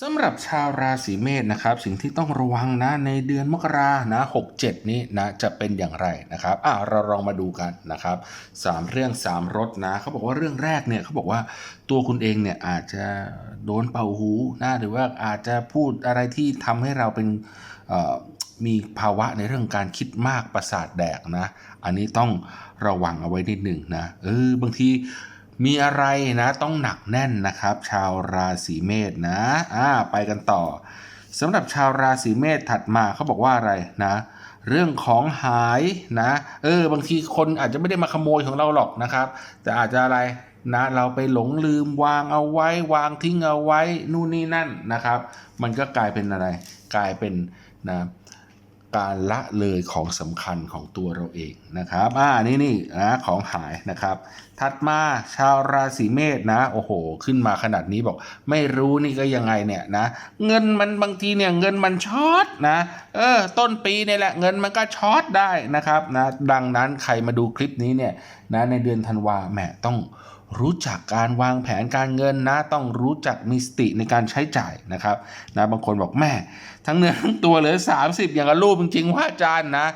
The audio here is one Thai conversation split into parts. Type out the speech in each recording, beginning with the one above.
สำหรับชาวราศีเมษนะครับ สิ่งที่ต้องระวังนะในเดือนมกรานะ67 นี้นะจะเป็นอย่างไรนะครับอะเราลองมาดูกันนะครับสามเรื่องสามรสนะเขาบอกว่าเรื่องแรกเนี่ยเขาบอกว่าตัวคุณเองเนี่ยอาจจะโดนเป่าหูนะหรือว่าอาจจะพูดอะไรที่ทำให้เราเป็นมีภาวะในเรื่องการคิดมากประสาทแดกนะ อันนี้ต้องระวังเอาไว้นิดหนึ่งนะเออบางที มีอะไรนะต้องหนักแน่นนะครับ ชาวราศีเมษนะอ่าไปกันต่อสำหรับชาวราศีเมษถัดมาเขาบอกว่าอะไรนะ เรื่องของหายนะเออบางทีคนอาจจะไม่ได้มาขโมยของเราหรอกนะครับ แต่อาจจะอะไรนะเราไปหลงลืมวางเอาไว้ วางทิ้งเอาไว้นู่นนี่นั่นนะครับ มันก็กลายเป็นอะไร กลายเป็นนะ การละเลยของสำคัญของตัวเราเองนะครับอ่านี่นี่นะของหายนะครับ ถัดมาชาวราศีเมษนะโอ้โห ขึ้นมาขนาดนี้บอก ไม่รู้นี่ก็ยังไงเนี่ยนะ เงินมันบางทีเนี่ยเงินมันช็อตนะเออต้นปีเนี่ยแหละเงินมันก็ช็อตได้นะครับนะดังนั้นใครมาดูคลิปนี้เนี่ยนะในเดือนธันวาแหมต้องรู้จักการวางแผนการเงินนะ ต้องรู้จักมีสติในการใช้จ่ายนะครับนะบางคนบอกแม่ ทั้งเนื้อทั้งตัวเหลือ 30 อย่างกับรูปจริงๆว่าอาจารย์นะ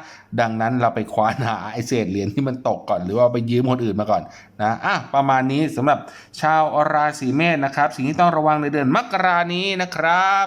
ดังนั้นเราไปควานหาไอเศษเหรียญที่มันตกก่อน หรือว่าไปยืมคนอื่นมาก่อนนะอะประมาณนี้สำหรับชาวราศีเมษนะครับ สิ่งที่ต้องระวังในเดือนมกรานี้นะครับ